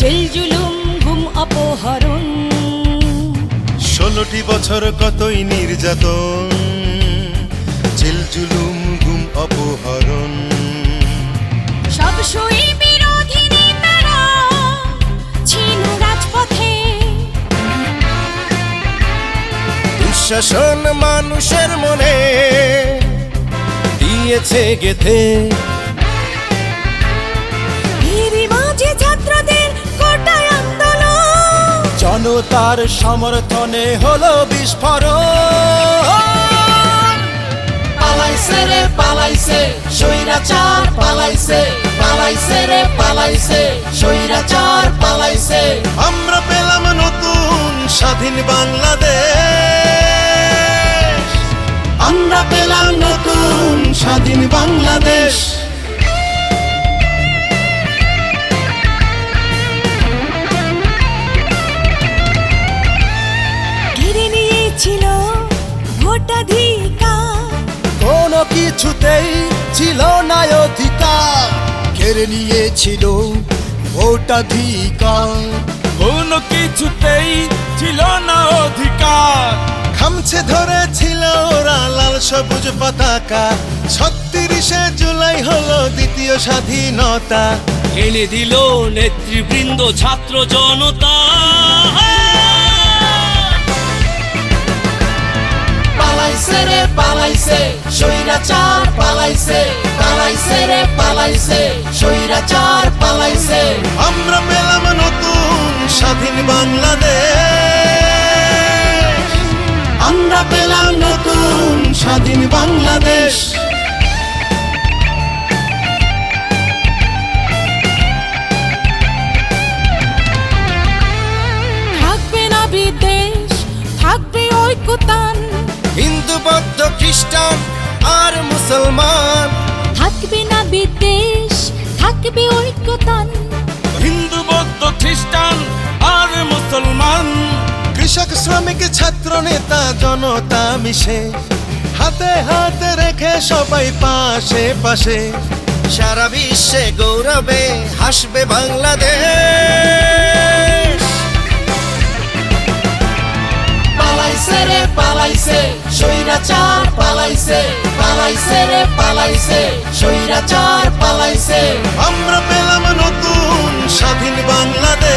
Jail জুলুম গুম অপহরণ। ষোলোটি বছর কতই নির্যাতন? জেল জুলুম গুম অপহরণ। সব সই বিরোধী নেতারা ছিল মানুষের মনে দিয়েছে গেথে। আন্দোলন জনতার সমর্থনে হলো বিস্ফোরণ। পালাইছে রে পালাইছে সৈরাচার পালাইছে পালাইছে রে পালাইছে সৈরাচার পালাইছে। আমরা পেলাম নতুন স্বাধীন বাংলাদেশ। আমরা পেলাম নতুন স্বাধীন বাংলাদেশ। ভোটাধিকার। কোনো কিছুতেই ছিল না অধিকার। কেড়ে নিয়েছিল ভোটাধিকার। কোনো কিছুতেই ছিল না অধিকার। খামছে ধরেছিল ওরা লাল সবুজ পতাকা। ছত্রিশে জুলাই হলো দ্বিতীয় স্বাধীনতা। এনে দিল নেতৃবৃন্দ ছাত্র জনতা। পালাইছে রে, পালাইছে। সৈরাচার পালাইছে পালাইছে রে, পালাইছে। সৈরাচার পালাইছে। আমরা পেলাম নতুন স্বাধীন বাংলাদেশ। বৌদ্ধ খ্রিস্টান আর মুসলমান। থাকবে না বিদেশ থাকবে ঐক্যতান। হিন্দু বৌদ্ধ খ্রিস্টান আর মুসলমান। কৃষক শ্রমিক ছাত্র নেতা জনতা মিশে। হাতে হাতে রেখে সবাই পাশে পাশে। সারা বিশ্বে গৌরবে হাসবে বাংলাদেশ। রে পালাইছে সৈরাচার পালাইছে পালাইছে রে পালাইছে সৈরাচার পালাইছে। আমরা পেলাম নতুন স্বাধীন বাংলাদেশ।